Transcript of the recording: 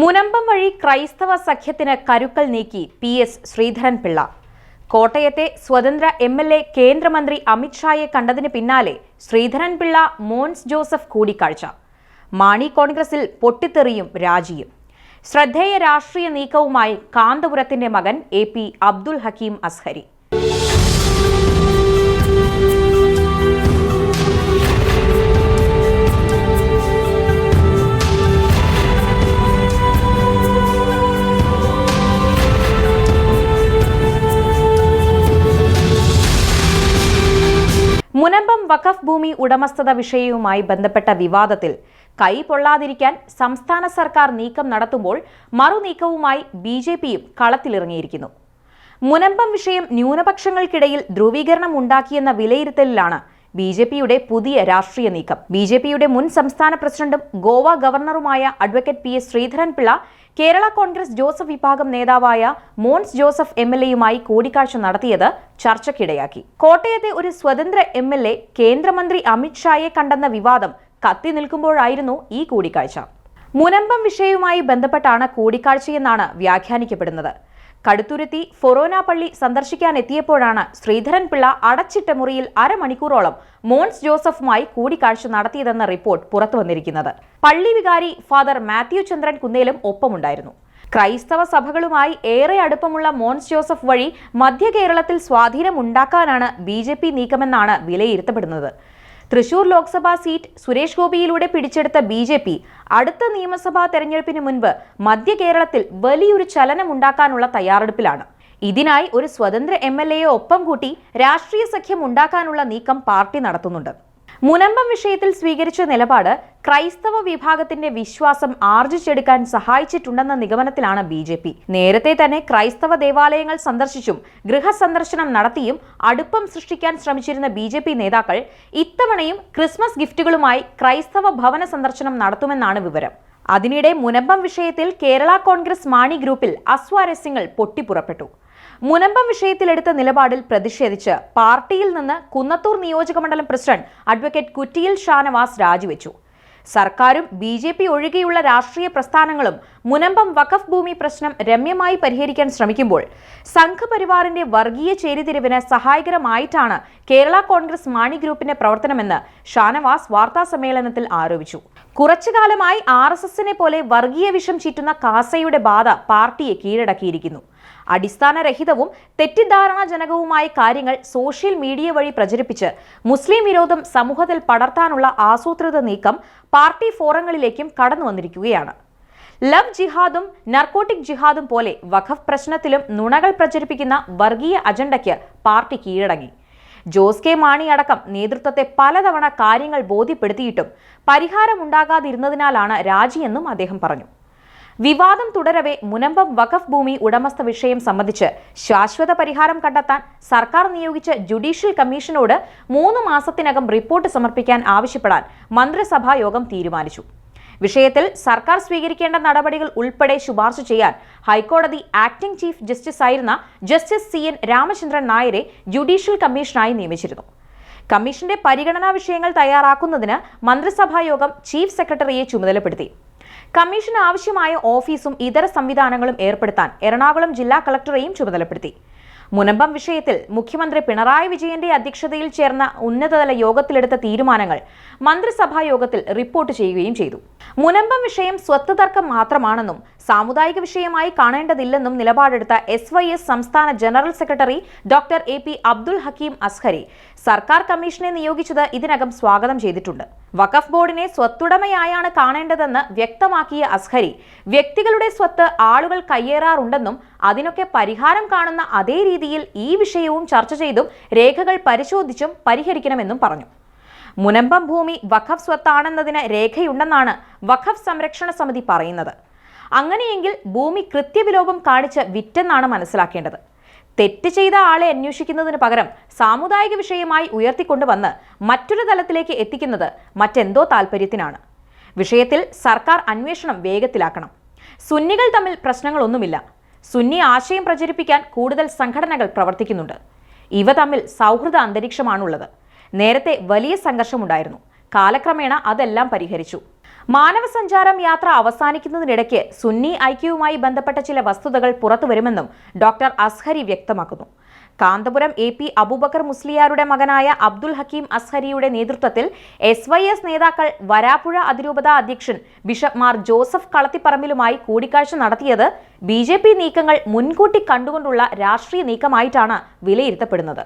മുനമ്പം വഴി ക്രൈസ്തവ സഖ്യത്തിന് കരുക്കൽ നീക്കി പി എസ് ശ്രീധരൻപിള്ള. കോട്ടയത്തെ സ്വതന്ത്ര എം എൽ എ കേന്ദ്രമന്ത്രി അമിത്ഷായെ കണ്ടതിന് പിന്നാലെ ശ്രീധരൻപിള്ള മോൻസ് ജോസഫ് കൂടിക്കാഴ്ച. മാണി കോൺഗ്രസിൽ പൊട്ടിത്തെറിയും രാജിയും. ശ്രദ്ധേയ രാഷ്ട്രീയ നീക്കവുമായി കാന്തപുരത്തിന്റെ മകൻ എ പി അബ്ദുൽ ഹക്കീം അസ്ഹരി. ഭൂമി ഉടമസ്ഥത വിഷയവുമായി ബന്ധപ്പെട്ട വിവാദത്തിൽ കൈ പൊള്ളാതിരിക്കാൻ സംസ്ഥാന സർക്കാർ നീക്കം നടത്തുമ്പോൾ മറുനീക്കവുമായി ബി ജെ പിയും കളത്തിലിറങ്ങിയിരിക്കുന്നു. മുനമ്പം വിഷയം ന്യൂനപക്ഷങ്ങൾക്കിടയിൽ ധ്രുവീകരണം ഉണ്ടാക്കിയെന്ന വിലയിരുത്തലിലാണ് ബി ജെ പിയുടെ പുതിയ രാഷ്ട്രീയ നീക്കം. ബി ജെ പിയുടെ മുൻ സംസ്ഥാന പ്രസിഡന്റും Goa ഗവർണറുമായ advocate P S Sreedharan Pillai Kerala Congress Joseph വിഭാഗം നേതാവായ മോൻസ് ജോസഫ് എം എൽ എയുമായി കൂടിക്കാഴ്ച നടത്തിയത് ചർച്ചയ്ക്കിടയാക്കി. കോട്ടയത്തെ ഒരു സ്വതന്ത്ര എം എൽ എ കേന്ദ്രമന്ത്രി അമിത്ഷായെ കണ്ടെന്ന വിവാദം കത്തി നിൽക്കുമ്പോഴായിരുന്നു ഈ കൂടിക്കാഴ്ച. മുനമ്പം വിഷയവുമായി ബന്ധപ്പെട്ടാണ് കൂടിക്കാഴ്ചയെന്നാണ് വ്യാഖ്യാനിക്കപ്പെടുന്നത്. കടുത്തുരുത്തി ഫൊറോന പള്ളി സന്ദർശിക്കാനെത്തിയപ്പോഴാണ് ശ്രീധരൻപിള്ള അടച്ചിട്ട മുറിയിൽ അരമണിക്കൂറോളം മോൺസ് ജോസഫുമായി കൂടിക്കാഴ്ച നടത്തിയതെന്ന റിപ്പോർട്ട് പുറത്തുവന്നിരിക്കുന്നത് പള്ളി വികാരി ഫാദർ മാത്യു ചന്ദ്രൻ കുന്നേലും ഒപ്പമുണ്ടായിരുന്നു. ക്രൈസ്തവ സഭകളുമായി ഏറെ അടുപ്പമുള്ള മോൻസ് ജോസഫ് വഴി മധ്യ കേരളത്തിൽ സ്വാധീനമുണ്ടാക്കാനാണ് ബി ജെ പി നീക്കമെന്നാണ് വിലയിരുത്തപ്പെടുന്നത്. തൃശൂർ ലോക്സഭാ സീറ്റ് സുരേഷ് ഗോപിയിലൂടെ പിടിച്ചെടുത്ത ബി ജെ പി അടുത്ത നിയമസഭാ തെരഞ്ഞെടുപ്പിന് മുൻപ് മധ്യ കേരളത്തിൽ വലിയൊരു ചലനമുണ്ടാക്കാനുള്ള തയ്യാറെടുപ്പിലാണ്. ഇതിനായി ഒരു സ്വതന്ത്ര എം എൽ എയെ ഒപ്പം കൂട്ടി രാഷ്ട്രീയ സഖ്യം ഉണ്ടാക്കാനുള്ള നീക്കം പാർട്ടി നടത്തുന്നുണ്ട്. മുനമ്പം വിഷയത്തിൽ സ്വീകരിച്ച നിലപാട് ക്രൈസ്തവ വിഭാഗത്തിന്റെ വിശ്വാസം ആർജിച്ചെടുക്കാൻ സഹായിച്ചിട്ടുണ്ടെന്ന നിഗമനത്തിലാണ് ബി ജെ പി. നേരത്തെ തന്നെ ക്രൈസ്തവ ദേവാലയങ്ങൾ സന്ദർശിച്ചും ഗൃഹസന്ദർശനം നടത്തിയും അടുപ്പം സൃഷ്ടിക്കാൻ ശ്രമിച്ചിരുന്ന ബി ജെ പി നേതാക്കൾ ഇത്തവണയും ക്രിസ്മസ് ഗിഫ്റ്റുകളുമായി ക്രൈസ്തവ ഭവന സന്ദർശനം നടത്തുമെന്നാണ് വിവരം. അതിനിടെ മുനമ്പം വിഷയത്തിൽ കേരള കോൺഗ്രസ് മാണി ഗ്രൂപ്പിൽ അസ്വാരസ്യങ്ങൾ പൊട്ടിപ്പുറപ്പെട്ടു. മുനമ്പം വിഷയത്തിലെടുത്ത നിലപാടിൽ പ്രതിഷേധിച്ച് പാർട്ടിയിൽ നിന്ന് കുന്നത്തൂർ നിയോജകമണ്ഡലം പ്രസിഡന്റ് അഡ്വക്കേറ്റ് കുറ്റിയിൽ ഷാനവാസ് രാജിവെച്ചു. സർക്കാരും ബി ജെ പി ഒഴികെയുള്ള രാഷ്ട്രീയ പ്രസ്ഥാനങ്ങളും മുനമ്പം വഖഫ് ഭൂമി പ്രശ്നം രമ്യമായി പരിഹരിക്കാൻ ശ്രമിക്കുമ്പോൾ സംഘപരിവാറിന്റെ വർഗീയ ചേരിതിരിവിന് സഹായകരമായിട്ടാണ് കേരള കോൺഗ്രസ് മാണി ഗ്രൂപ്പിന്റെ പ്രവർത്തനമെന്ന് ഷാനവാസ് വാർത്താ സമ്മേളനത്തിൽ ആരോപിച്ചു. കുറച്ചുകാലമായി ആർ എസ് എസിനെ പോലെ വർഗീയ വിഷം ചീറ്റുന്ന കാസയുടെ ബാധ പാർട്ടിയെ കീഴടക്കിയിരിക്കുന്നു. അടിസ്ഥാനരഹിതവും തെറ്റിദ്ധാരണാജനകവുമായ കാര്യങ്ങൾ സോഷ്യൽ മീഡിയ വഴി പ്രചരിപ്പിച്ച് മുസ്ലിം വിരോധം സമൂഹത്തിൽ പടർത്താനുള്ള ആസൂത്രിത നീക്കം പാർട്ടി ഫോറങ്ങളിലേക്കും കടന്നു വന്നിരിക്കുകയാണ്. ലവ് ജിഹാദും നർക്കോട്ടിക് ജിഹാദും പോലെ വഖഫ് പ്രശ്നത്തിലും നുണകൾ പ്രചരിപ്പിക്കുന്ന വർഗീയ അജണ്ടയ്ക്ക് പാർട്ടി കീഴടങ്ങി. ജോസ് കെ മാണി അടക്കം നേതൃത്വത്തെ പലതവണ കാര്യങ്ങൾ ബോധ്യപ്പെടുത്തിയിട്ടും പരിഹാരമുണ്ടാകാതിരുന്നതിനാലാണ് രാജിയെന്നും അദ്ദേഹം പറഞ്ഞു. വിവാദം തുടരവെ മുനമ്പം വഖഫ് ഭൂമി ഉടമസ്ഥ വിഷയം സംബന്ധിച്ച് ശാശ്വത പരിഹാരം കണ്ടെത്താൻ സർക്കാർ നിയോഗിച്ച ജുഡീഷ്യൽ കമ്മീഷനോട് മൂന്ന് മാസത്തിനകം റിപ്പോർട്ട് സമർപ്പിക്കാൻ ആവശ്യപ്പെടാൻ മന്ത്രിസഭാ യോഗം തീരുമാനിച്ചു. വിഷയത്തിൽ സർക്കാർ സ്വീകരിക്കേണ്ട നടപടികൾ ഉൾപ്പെടെ ശുപാർശ ചെയ്യാൻ ഹൈക്കോടതി ആക്ടിംഗ് ചീഫ് ജസ്റ്റിസ് ആയിരുന്ന ജസ്റ്റിസ് സി എൻ രാമചന്ദ്രൻ നായരെ ജുഡീഷ്യൽ കമ്മീഷനായി നിയമിച്ചിരുന്നു. കമ്മീഷന്റെ പരിഗണനാ വിഷയങ്ങൾ തയ്യാറാക്കുന്നതിന് മന്ത്രിസഭാ യോഗം ചീഫ് സെക്രട്ടറിയെ ചുമതലപ്പെടുത്തി. കമ്മീഷന് ആവശ്യമായ ഓഫീസും ഇതര സംവിധാനങ്ങളും ഏർപ്പെടുത്താൻ എറണാകുളം ജില്ലാ കളക്ടറെയും ചുമതലപ്പെടുത്തി. മുനമ്പം വിഷയത്തിൽ മുഖ്യമന്ത്രി പിണറായി വിജയന്റെ അധ്യക്ഷതയിൽ ചേർന്ന ഉന്നതതല യോഗത്തിലെടുത്ത തീരുമാനങ്ങൾ മന്ത്രിസഭാ യോഗത്തിൽ റിപ്പോർട്ട് ചെയ്യുകയും ചെയ്തു. മുനമ്പം വിഷയം സ്വത്ത് തർക്കം മാത്രമാണെന്നും സാമുദായിക വിഷയമായി കാണേണ്ടതില്ലെന്നും നിലപാടെടുത്ത എസ് വൈ എസ് സംസ്ഥാന general secretary doctor A. P. Abdul Hakeem Azhari സർക്കാർ കമ്മീഷനെ നിയോഗിച്ചത് ഇതിനകം സ്വാഗതം ചെയ്തിട്ടുണ്ട്. വഖഫ് ബോർഡിനെ സ്വത്തുടമയായാണ് കാണേണ്ടതെന്ന് വ്യക്തമാക്കിയ അസ്ഹരി വ്യക്തികളുടെ സ്വത്ത് ആളുകൾ കയ്യേറാറുണ്ടെന്നും അതിനൊക്കെ പരിഹാരം കാണുന്ന അതേ രീതിയിൽ ഈ വിഷയവും ചർച്ച ചെയ്തും രേഖകൾ പരിശോധിച്ചും പരിഹരിക്കണമെന്നും പറഞ്ഞു. മുനമ്പം ഭൂമി വഖഫ് സ്വത്താണെന്നതിന് രേഖയുണ്ടെന്നാണ് വഖഫ് സംരക്ഷണ സമിതി പറയുന്നത്. അങ്ങനെയെങ്കിൽ ഭൂമി കൃത്യവിലോപം കാണിച്ച് വിറ്റെന്നാണ് മനസ്സിലാക്കേണ്ടത്. തെറ്റ് ചെയ്ത ആളെ അന്വേഷിക്കുന്നതിന് പകരം സാമുദായിക വിഷയമായി ഉയർത്തിക്കൊണ്ടുവന്ന് മറ്റൊരു തലത്തിലേക്ക് എത്തിക്കുന്നത് മറ്റെന്തോ താല്പര്യത്തിനാണ് വിഷയത്തിൽ സർക്കാർ അന്വേഷണം വേഗത്തിലാക്കണം. സുന്നികൾ തമ്മിൽ പ്രശ്നങ്ങളൊന്നുമില്ല. സുന്നി ആശയം പ്രചരിപ്പിക്കാൻ കൂടുതൽ സംഘടനകൾ പ്രവർത്തിക്കുന്നുണ്ട്. ഇവ തമ്മിൽ സൗഹൃദ അന്തരീക്ഷമാണുള്ളത്. നേരത്തെ വലിയ സംഘർഷമുണ്ടായിരുന്നു. കാലക്രമേണ അതെല്ലാം പരിഹരിച്ചു. മാനവസഞ്ചാരം യാത്ര അവസാനിക്കുന്നതിനിടയ്ക്ക് സുന്നി ഐക്യവുമായി ബന്ധപ്പെട്ട ചില വസ്തുതകൾ പുറത്തുവരുമെന്നും ഡോക്ടർ അസ്ഹരി വ്യക്തമാക്കുന്നു. കാന്തപുരം എ പി അബൂബക്കർ മുസ്ലിയാരുടെ മകനായ അബ്ദുൽ ഹക്കീം അസ്ഹരിയുടെ നേതൃത്വത്തിൽ എസ് വൈ എസ് നേതാക്കൾ വരാപ്പുഴ അതിരൂപത അധ്യക്ഷൻ ബിഷപ്പ് മാർ ജോസഫ് കളത്തിപ്പറമ്പിലുമായി കൂടിക്കാഴ്ച നടത്തിയത് ബി നീക്കങ്ങൾ മുൻകൂട്ടി കണ്ടുകൊണ്ടുള്ള രാഷ്ട്രീയ നീക്കമായിട്ടാണ് വിലയിരുത്തപ്പെടുന്നത്.